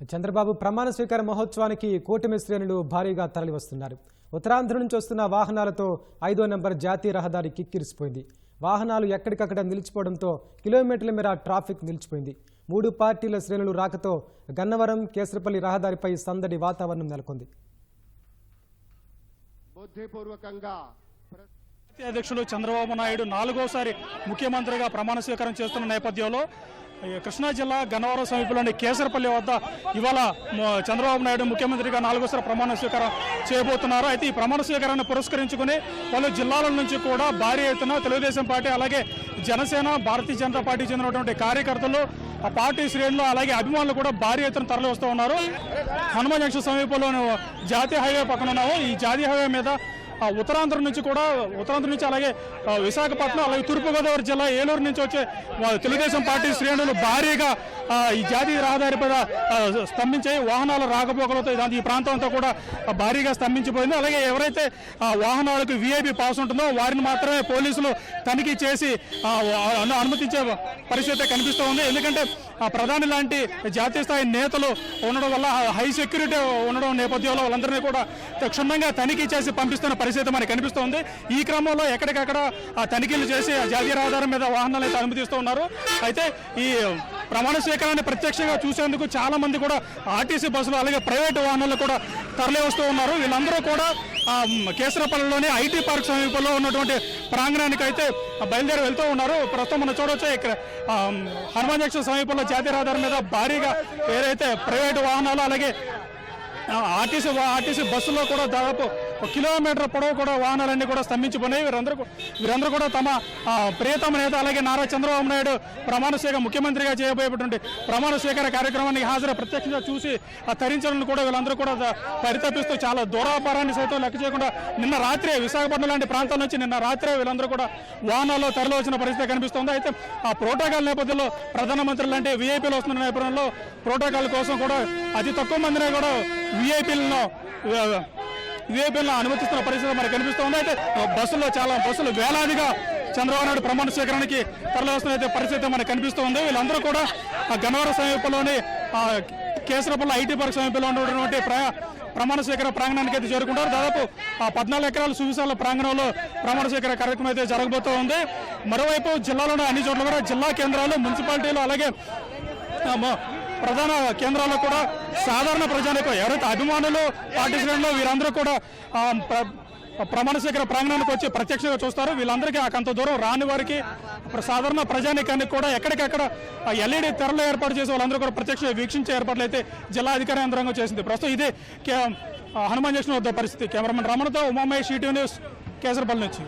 చంద్రబాబు ప్రమాణ స్వీకార మహోత్సవానికి కూటమి శ్రేణులు భారీగా తరలివస్తున్నారు. ఉత్తరాంధ్ర నుంచి వస్తున్న వాహనాలతో ఐదో నంబర్ జాతీయ రహదారి కిక్కిరిసిపోయింది. వాహనాలు ఎక్కడికక్కడ నిలిచిపోవడంతో కిలోమీటర్ల మేర ట్రాఫిక్ నిలిచిపోయింది. మూడు పార్టీల శ్రేణులు రాకతో గన్నవరం కేసరపల్లి రహదారిపై సందడి వాతావరణం నెలకొంది. బుద్ధిపూర్వకంగా అధ్యక్షులు చంద్రబాబు నాయుడు నాలుగోసారి ముఖ్యమంత్రిగా ప్రమాణ స్వీకారం చేస్తున్న నేపథ్యంలో కృష్ణా జిల్లా గన్నవరం సమీపంలోని కేసరపల్లి వద్ద ఇవాళ చంద్రబాబు నాయుడు ముఖ్యమంత్రిగా నాలుగోసారి ప్రమాణ స్వీకారం చేయబోతున్నారు. అయితే ఈ ప్రమాణ స్వీకారాన్ని పురస్కరించుకుని పలు జిల్లాల నుంచి కూడా భారీ ఎత్తున తెలుగుదేశం పార్టీ అలాగే జనసేన భారతీయ జనతా పార్టీ చెందినటువంటి కార్యకర్తలు ఆ పార్టీ శ్రేణులు అలాగే అభిమానులు కూడా భారీ ఎత్తున తరలి వస్తూ ఉన్నారు. హనుమాన్ జంక్షన్ సమీపంలో జాతీయ హైవే పక్కన ఉన్నాము. ఈ జాతీయ హైవే మీద ఉత్తరాంధ్ర నుంచి కూడా ఉత్తరాంధ్ర నుంచి అలాగే విశాఖపట్నం అలాగే తూర్పుగోదావరి జిల్లా ఏలూరు నుంచి వచ్చే తెలుగుదేశం పార్టీ శ్రేణులు భారీగా ఈ జాతీయ రహదారి పైన ఆ, స్తంభించాయి. వాహనాల రాకపోకలతో దాని ఈ ప్రాంతం అంతా కూడా భారీగా స్తంభించిపోయింది. అలాగే ఎవరైతే వాహనాలకు విఐపి పాస్ ఉంటుందో వారిని మాత్రమే పోలీసులు తనిఖీ చేసి అనుమతించే పరిస్థితి కనిపిస్తూ ఉంది. ఎందుకంటే ఆ ప్రధాని లాంటి జాతీయ స్థాయి నేతలు ఉండడం వల్ల హై సెక్యూరిటీ ఉండడం నేపథ్యంలో వాళ్ళందరినీ కూడా క్షుణ్ణంగా తనిఖీ చేసి పంపిస్తున్న పరిస్థితి మనకి కనిపిస్తోంది. ఈ క్రమంలో ఎక్కడికక్కడ ఆ తనిఖీలు చేసి జాతీయ రహదారి మీద వాహనాలు అయితే అనుమతిస్తూ ఉన్నారు. అయితే ఈ ప్రమాణ స్వీకారాన్ని ప్రత్యక్షంగా చూసేందుకు చాలా మంది కూడా ఆర్టీసీ బస్సులు అలాగే ప్రైవేటు వాహనాలు కూడా తరలి వస్తూ ఉన్నారు. వీళ్ళందరూ కూడా కేసరపల్లిలోని ఐటీ పార్క్ సమీపంలో ఉన్నటువంటి ప్రాంగణానికి అయితే బయలుదేరి వెళ్తూ ఉన్నారు. ప్రస్తుతం మనం చూడవచ్చు ఇక్కడ హనుమాన్ జంక్షన్ సమీపంలో జాతీయ రహదారి మీద భారీగా ఏదైతే ప్రైవేటు వాహనాలు అలాగే ఆర్టీసీ ఆర్టీసీ బస్సులో కూడా దాదాపు ఒక కిలోమీటర్ పొడవు కూడా వాహనాలన్నీ కూడా స్తంభించిపోయినాయి. వీరందరూ వీరందరూ కూడా తమ ప్రియతమ నేత అలాగే నారా చంద్రబాబు నాయుడు ప్రమాణ స్వీకారం ముఖ్యమంత్రిగా చేయబోయేటువంటి ప్రమాణ స్వీకార కార్యక్రమానికి హాజరు ప్రత్యక్షంగా చూసి ఆ తరించడం కూడా వీళ్ళందరూ కూడా పరితపిస్తూ చాలా దూరాపారాన్ని సైతం లెక్క చేయకుండా నిన్న రాత్రే విశాఖపట్నం లాంటి ప్రాంతాల నుంచి నిన్న రాత్రే వీళ్ళందరూ కూడా వాహనాల్లో తరలి వచ్చిన పరిస్థితి కనిపిస్తుంది. అయితే ఆ ప్రోటోకాల్ నేపథ్యంలో ప్రధానమంత్రి లాంటి వీఐపీలు వస్తున్న నేపథ్యంలో ప్రోటోకాల్ కోసం కూడా అతి తక్కువ మందినే కూడా వీఐపీలను వీఐపీలను అనుమతిస్తున్న పరిస్థితి మనకు కనిపిస్తుంది అయితే బస్సులో చాలా బస్సులు వేలాదిగా చంద్రబాబు నాయుడు ప్రమాణ స్వీకరణకి తరలివస్తున్న అయితే పరిస్థితి మనకు కనిపిస్తుంది వీళ్ళందరూ కూడా ఆ గన్నవరం సమీపంలోని కేసరపల్లి ఐటీ పార్క్ సమీపంలో ఉన్నటువంటి ప్రమాణ స్వీకార ప్రాంగణానికి అయితే చేరుకుంటారు. దాదాపు ఆ పద్నాలుగు ఎకరాల సువిశాల ప్రాంగణంలో ప్రమాణ స్వీకార కార్యక్రమం అయితే జరగబోతూ ఉంది. మరోవైపు జిల్లాలోని అన్ని చోట్ల కూడా జిల్లా కేంద్రాలు మున్సిపాలిటీలు అలాగే ప్రధాన కేంద్రాల్లో కూడా సాధారణ ప్రజానికం ఎవరైతే అభిమానులు పార్టీ వీరందరూ కూడా ప్ర- ప్రమాణ స్వీకార ప్రాంగణానికి వచ్చి ప్రత్యక్షంగా చూస్తారు. వీళ్ళందరికీ ఆ కొంత దూరం రాని వారికి సాధారణ ప్రజానికానికి కూడా ఎక్కడికక్కడ ఎల్ఈడి తెరలు ఏర్పాటు చేసి వాళ్ళందరూ కూడా ప్రత్యక్షంగా వీక్షించే ఏర్పాట్లు అయితే జిల్లా అధికార యంత్రాంగం చేసింది. ప్రస్తుతం ఇదే కే- హనుమాన్ జంక్షన్ వద్ద పరిస్థితి. కెమెరామెన్ రమణతో ఉమామేష్ ఈటీవీ న్యూస్ కేసరపల్లి నుంచి.